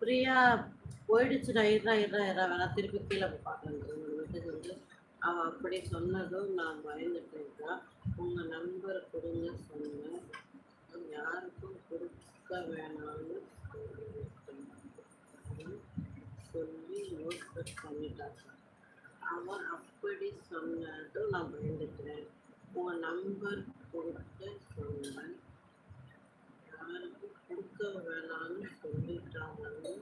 பிரியா போயிடுச்சுடா இருடா இருடா இருடா வேணா திருப்பி கீழே போய் பார்க்கணும் வீட்டுக்கு வந்து அவள் அப்படி சொன்னதும் நான் பயந்துட்டேன்க்கா உங்கள் நம்பர் கொடுங்க சொன்னேன். யாருக்கும் கொடுக்க வேணாம்னு சொல்லி நோட் பண்ணிட்டாங்க அவன் அப்படி சொன்னதும் நான் பயந்துட்டேன். உங்கள் நம்பர் கொடுக்க சொன்னேன் யாருக்கும் கொடுக்க வேணாம்னு சொல்லிட்டாங்கன்னு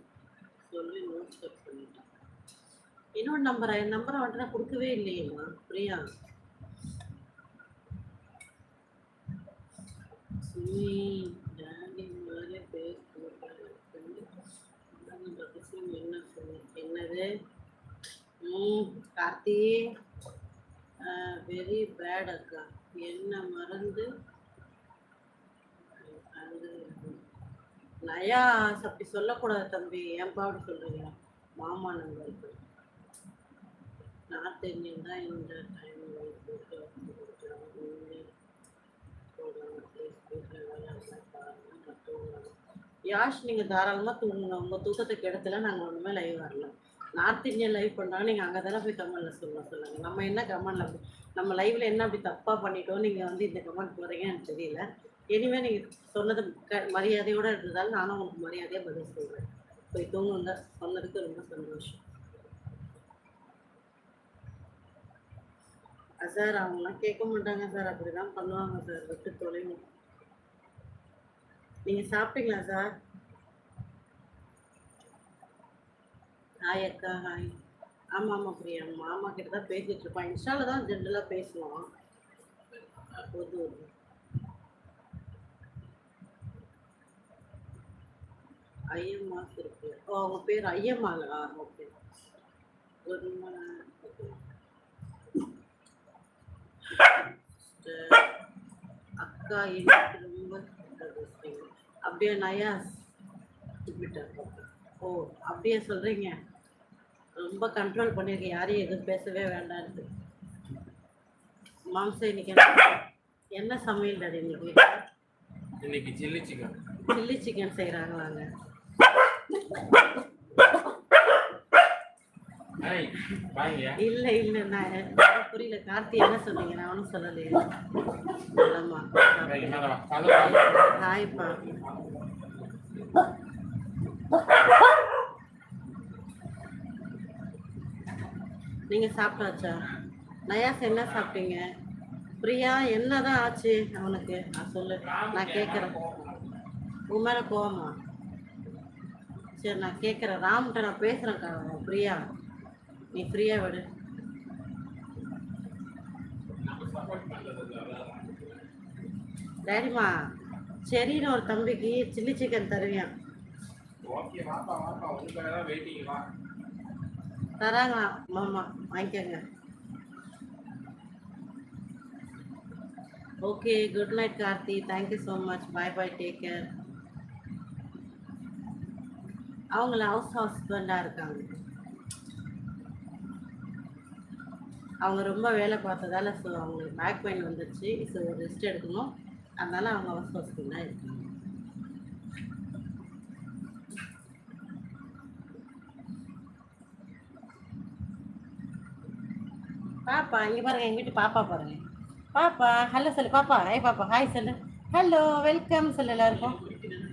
சொல்லி நோட் செக் பண்ணிட்டான் இன்னொரு நம்பர் என் நம்பரை வந்துட்டு நான் கொடுக்கவே இல்லையேம்மா பிரியா மாதிரி என்ன என்னது? ம் கார்த்தி வெரி பேட் அக்கா. என்ன மறந்து? அது நயா அப்படி சொல்லக்கூடாது தம்பி. ஏன்பா அப்படி சொல்றீங்க? மாமா நம்பருக்கு நார்த் இந்தியன் தான் இந்த டைம் யாஷ் நீங்கள் தாராளமாக தூங்குங்க. உங்கள் தூக்கத்தை கெடுத்துல நாங்கள் ஒன்றுமே லைவ் வரல. நார்த் இந்தியன் லைவ் பண்ணுறாங்க நீங்கள் அங்கே தானே போய் கமெண்டில் சொல்ல சொல்லுங்கள் நம்ம என்ன கமெண்டில் நம்ம லைவில் என்ன அப்படி தப்பாக பண்ணிட்டோம் நீங்கள் வந்து இந்த கமெண்ட் போகிறீங்கன்னு எனக்கு தெரியல. இனிமேல் நீங்கள் சொன்னது க மரியாதையோடு இருந்ததால் நானும் உங்களுக்கு மரியாதையாக பதில் சொல்கிறேன் போய் தூங்குங்க. சொன்னதுக்கு ரொம்ப சந்தோஷம். சார் அவங்களாம் கேட்க மாட்டாங்க சார். அப்படிதான் பண்ணுவாங்க சார் விட்டு தொலைங்க நீங்கள் சாப்பிட்டீங்களா சார்? ஹாய் அக்கா ஹாய் ஆமாம் ஆமாம் பிரியா. மாமா கிட்ட தான் பேசிட்டு இருப்பான். இன்ஸ்டால தான் ஜென்ரலாக பேசுவோம் பொது ஐயம்மா இருக்கு. ஓ அவங்க பேர் ஐயம்மாளா? ஓகே. ஒரு அக்கா எனக்கு ரொம்ப. அப்படியே நயாஸ் ஓ அப்படியே சொல்றீங்க. ரொம்ப கண்ட்ரோல் பண்ணியிருக்கேன். யாரையும் எதுவும் பேசவே வேண்டாம்னு மாம்சம் இன்னைக்கு என்ன சமையல்? டாடி இன்னைக்கு? இன்னைக்கு சில்லி சிக்கன் சில்லி சிக்கன் செய்கிறாங்களாங்க இல்லை இல்லை நான் புரியல. கார்த்தி என்ன சொன்னீங்க? நான் ஒன்றும் சொல்லலையே வா. ஹாய்ப்பா நீங்கள் சாப்பிட்டாச்சா? நயாஸ் என்ன சாப்பிட்டீங்க? பிரியா என்னதான் ஆச்சு அவனுக்கு? நான் சொல்லு. நான் கேட்குறேன் உன் மேலே கோவமா? சரி நான் கேட்குறேன் ராம்கிட்ட நான் பேசுகிறேன் பிரியா. நீ ஃப்ரீயாக விடு. சரிம்மா சரின்னு ஒரு தம்பிக்கு சில்லி சிக்கன் தருவியான் தராங்களா மாமா வாங்கிக்கோங்க. Okay good night Karthi. Thank you so much bye bye take care அவங்கள ஹவுஸ் ஹஸ்பண்டாக இருக்காங்க. அவங்க ரொம்ப வேலை பார்த்ததால ஸோ அவங்களுக்கு பேக் பெயின் வந்துருச்சு ஸோ ரெஸ்ட் எடுக்கணும் அதனால அவங்க ஹவுஸ் ஹஸ்பண்டாக இருக்காங்க பாப்பா இங்கே பாருங்க எங்கள் வீட்டு பாப்பா பாருங்க பாப்பா ஹலோ சொல்லு பாப்பா ஹாய் பாப்பா ஹாய் சொல்லு ஹலோ வெல்கம் சொல்லு எல்லாருக்கும்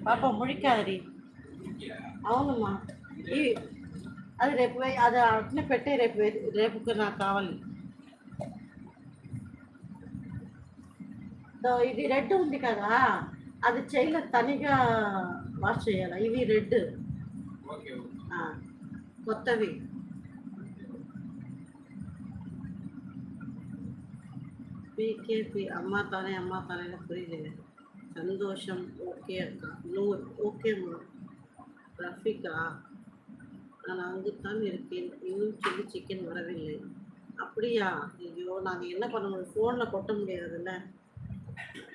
பாப்பா முழிக்காதடி అవునమ్మా ఈ అది రేపు వే- అది అట్నే పెట్టి రేపు వే- రేపుకి నాకు కావాలి ఇది రెడ్ ఉంది కదా అది చేయలే తనిగా వాష్ చేయాలి ఇవి రెడ్ ஓகே ஓகே కొత్తవి పీకేపీ అమ్మ తానే అమ్మ తానే புரியல சந்தோஷம் ஓகே அக்கா நூறு ஓகேம்மா ரஃபிகா நான் அங்குத்தான் இருக்கேன் இன்னும் சில்லி சிக்கன் வரவில்லை அப்படியா ஐயோ நாங்கள் என்ன பண்ண முடியும் ஃபோனில் கொட்ட முடியாதுல்ல Thank you.